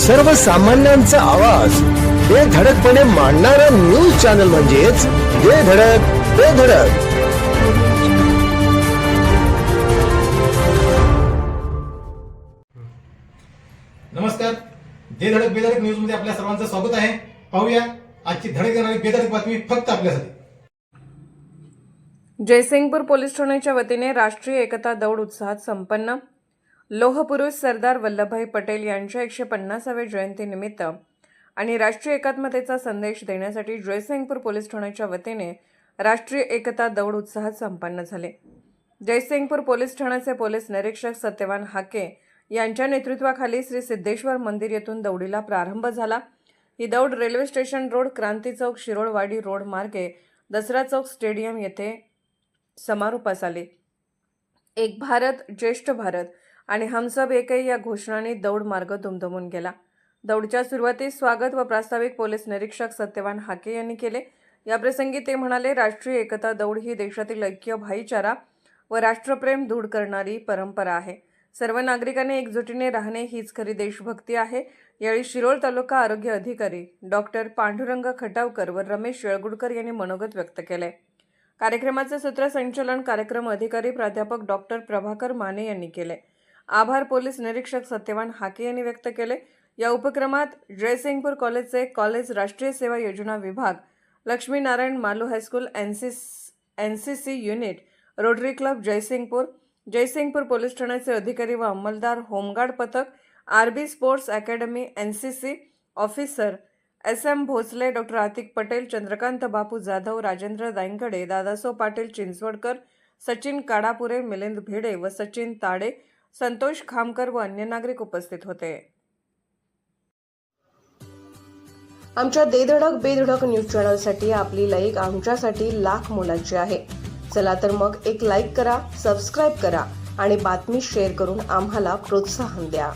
सर्वसामान्यांचा आवाज. हे धडकपणे मांडणारा न्यूज चॅनल म्हणजेच हे धडक ते धडक. नमस्कार. जे धडक बेधडक न्यूजमध्ये आपल्या सर्वांचं स्वागत आहे. पाहूया आजची धडक देणारी बेधडक बातमी फक्त आपल्यासाठी. जयसिंगपूर पोलीस ठाण्याच्या वतीने राष्ट्रीय एकता दौड उत्साहात संपन्न. लोहपुरुष सरदार वल्लभभाई पटेल यांच्या एकशे पन्नासाव्या जयंतीनिमित्त आणि राष्ट्रीय एकात्मतेचा संदेश देण्यासाठी जयसिंगपूर पोलीस ठाण्याच्या वतीने राष्ट्रीय एकता दौड उत्साहात संपन्न झाले. जयसिंगपूर पोलीस ठाण्याचे पोलीस निरीक्षक सत्यवान हाके यांच्या नेतृत्वाखाली श्री सिद्धेश्वर मंदिर येथून दौडीला प्रारंभ झाला. ही दौड railway station road Kranti Chowk Shirolwadi road मार्गे दसरा चौक स्टेडियम येथे समारोपास आली. एक भारत ज्येष्ठ भारत आणि हमसब एकही या घोषणांनी दौड मार्ग दुमदुमून गेला दौडच्या सुरुवातीस स्वागत व प्रास्ताविक पोलीस निरीक्षक सत्यवान हाके यांनी केले. याप्रसंगी ते म्हणाले राष्ट्रीय एकता दौड ही देशातील ऐक्य भाईचारा व राष्ट्रप्रेम दृढ करणारी परंपरा आहे. सर्व नागरिकांनी एकजुटीने राहणे हीच खरी देशभक्ती आहे. यावेळी शिरोळ तालुका आरोग्य अधिकारी डॉक्टर पांडुरंग खटावकर व रमेश येळगुडकर यांनी मनोगत व्यक्त केले. कार्यक्रमाचे सूत्रसंचालन कार्यक्रम अधिकारी प्राध्यापक डॉक्टर प्रभाकर माने यांनी केले. आभार पोलीस निरीक्षक सत्यवान हाके यांनी व्यक्त केले. या उपक्रमात जयसिंगपूर कॉलेजचे कॉलेज राष्ट्रीय सेवा योजना विभाग Laxminarayan Malu high school N C N C C unit Rotary club Jaysingpur Jaysingpur police ठाण्याचे अधिकारी व अंमलदार होमगार्ड पथक R B sports academy N C C officer S M Bhosale doctor Atik Patel Chandrakant Bapu Jadhav Rajendra Dayangade Dadaso Patil Chinchwadkar Sachin Kadapure Milind Bhide व सचिन ताडे संतोष खामकर व अन्य नागरिक उपस्थित होते. आमच्या देधडक बेधडक न्यूज चॅनलसाठी आपली लाईक आमच्यासाठी लाख मोलाची आहे. चला तर मग एक लाईक करा सबस्क्राईब करा आणि बातमी शेअर करून आम्हाला प्रोत्साहन द्या.